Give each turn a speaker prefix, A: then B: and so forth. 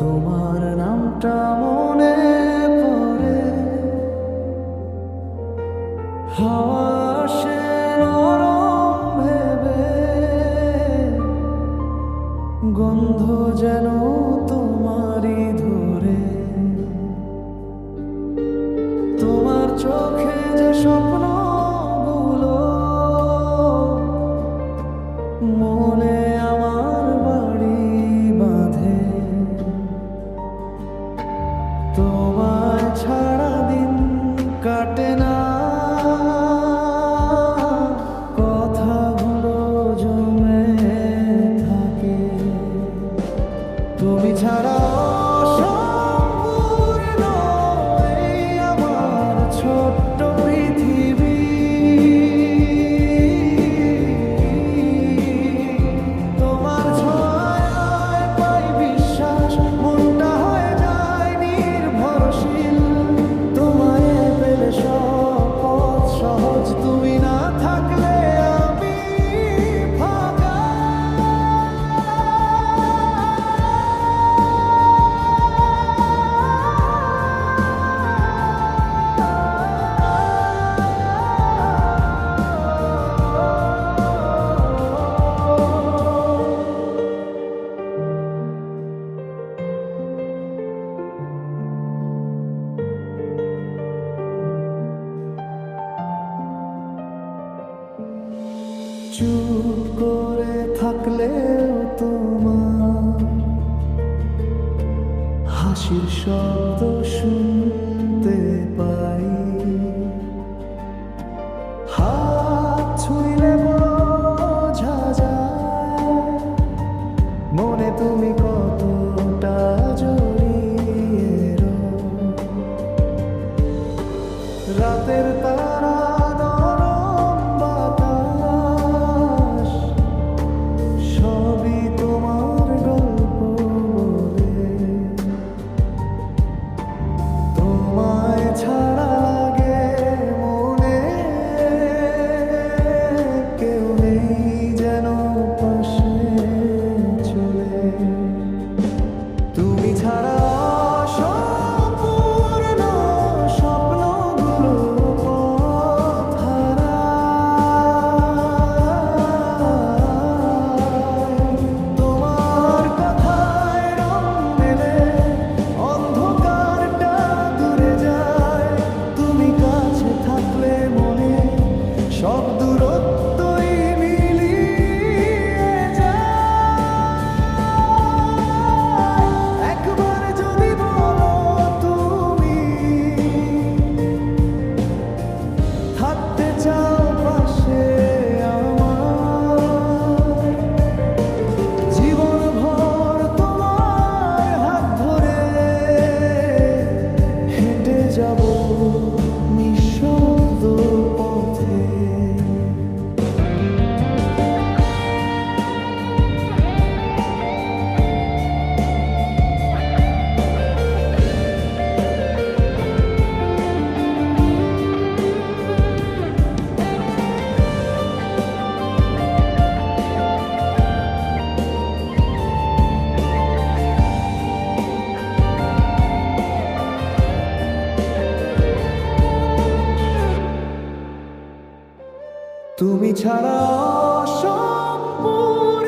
A: তোমার নামটা মনে পড়ে। হাসে ভেবে গন্ধ যেন 사람 চুপ করে থাকলেও তোমার হাসির শব্দ শুনতে পাই। তুমি ছাড়া সম্পূর্ণ